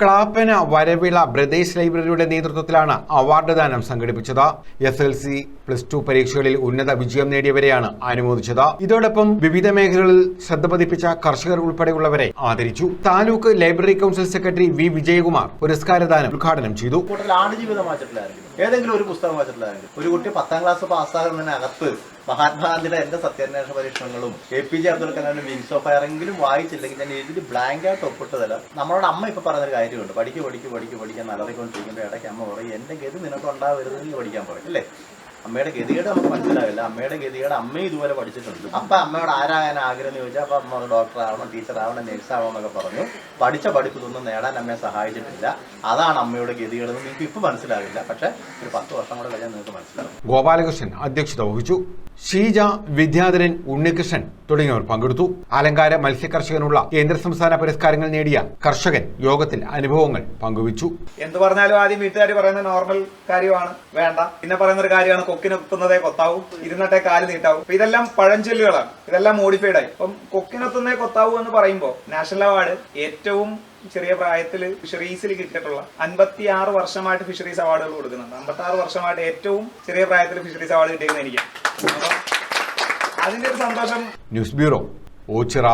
ക്ലാപ്പന വരവിള ബ്രദേശ് ലൈബ്രറിയുടെ നേതൃത്വത്തിലാണ് അവാർഡ് ദാനം സംഘടിപ്പിച്ചത്. S L C plus two പരീക്ഷകളിൽ ഉന്നത വിജയം നേടിയവരെയാണ് അനുമോദിച്ചത്. ഇതോടൊപ്പം വിവിധ മേഖലകളിൽ ശ്രദ്ധ പതിപ്പിച്ച കർഷകർ ഉൾപ്പെടെയുള്ളവരെ ആദരിച്ചു. Taluk library council secretary V. Vijayakumar പുരസ്കാരദാനം ഉദ്ഘാടനം ചെയ്തു. ഏതെങ്കിലും ഒരു പുസ്തകം വായിച്ചിട്ടില്ലായിരിക്കും ഒരു കുട്ടി പത്താം ക്ലാസ് പാസ്സാകുന്നതിന് അകത്ത് മഹാത്മാഗാന്ധിയുടെ എന്റെ സത്യാന്വേഷണ പരീക്ഷണങ്ങളും എ പി ജെ അബ്ദുൽ കലാമിന്റെ വിങ്സ് ഓഫ് ഫയറെങ്കിലും വായിച്ചില്ലെങ്കിൽ ഞാൻ എഴുതി ബ്ലാങ്ക് ആയിട്ട് ഒപ്പിട്ട് തരാം നമ്മളോട് അമ്മ ഇപ്പൊ പറഞ്ഞൊരു കാര്യമുണ്ട്. പഠിക്കും പഠിക്കും പഠിക്കും പഠിക്കാൻ നല്ലറിക്കൊണ്ടിരിക്കുമ്പോൾ ഇടയ്ക്ക് അമ്മ പറയും എന്റെ ഗതി നിനക്ക് ഉണ്ടാവരുതെങ്കിൽ പഠിക്കാൻ പറയും. അല്ലേ? അമ്മയുടെ ഗതികേട് നമുക്ക് മനസ്സിലാവില്ല. അമ്മയുടെ ഗതികേട് അമ്മയും ഇതുപോലെ പഠിച്ചിട്ടുണ്ട്. അപ്പൊ അമ്മയോട് ആരാകാൻ ആഗ്രഹം എന്ന് ചോദിച്ചാൽ അപ്പൊ അമ്മ ഡോക്ടർ ആവണം ടീച്ചർ ആവണം നേഴ്സ് ആവണം എന്നൊക്കെ പറഞ്ഞു. പഠിച്ച പഠിപ്പ് ഇതൊന്നും നേടാൻ അമ്മയെ സഹായിച്ചിട്ടില്ല. അതാണ് അമ്മയുടെ ഗതികേട് എന്ന് നിങ്ങൾക്ക് ഇപ്പൊ മനസ്സിലാവില്ല. പക്ഷെ ഒരു പത്ത് വർഷം കൂടെ കഴിഞ്ഞാൽ നിങ്ങൾക്ക് മനസ്സിലാവും. ഗോപാലകൃഷ്ണൻ അധ്യക്ഷത വഹിച്ചു. ഷീജ വിദ്യാധരൻ ഉണ്ണികൃഷ്ണൻ തുടങ്ങിയവർ പങ്കെടുത്തു. അലങ്കാര മത്സ്യകർഷകനുള്ള കേന്ദ്ര സംസ്ഥാന പുരസ്കാരങ്ങൾ നേടിയ കർഷകൻ യോഗത്തിൽ അനുഭവങ്ങൾ പങ്കുവച്ചു. എന്ത് പറഞ്ഞാലും ആദ്യം വീട്ടുകാർ പറയുന്ന നോർമൽ കാര്യമാണ്. വേണ്ട. പിന്നെ പറയുന്ന ഒരു കാര്യമാണ് കൊക്കിനെത്തുന്നതേ കൊത്താവൂ ഇരുന്നട്ടെ കാൽ നീട്ടാവൂ. അപ്പൊ ഇതെല്ലാം പഴഞ്ചൊല്ലുകളാണ്. ഇതെല്ലാം മോഡിഫൈഡ് ആയി. അപ്പം കൊക്കിനെത്തുന്നതേ കൊത്താവൂ എന്ന് പറയുമ്പോൾ നാഷണൽ അവാർഡ് ഏറ്റവും ചെറിയ പ്രായത്തിൽ ഫിഷറീസിൽ കിട്ടിയിട്ടുള്ള അൻപത്തി ആറ് വർഷമായിട്ട് ഫിഷറീസ് അവാർഡുകൾ കൊടുക്കുന്നുണ്ട്. അമ്പത്തി ആറ് വർഷമായിട്ട് ഏറ്റവും ചെറിയ പ്രായത്തിൽ ഫിഷറീസ് അവാർഡ് കിട്ടിയിരിക്കുന്നത് എനിക്ക് അതിന്റെ ഒരു സന്തോഷം. News bureau Ochira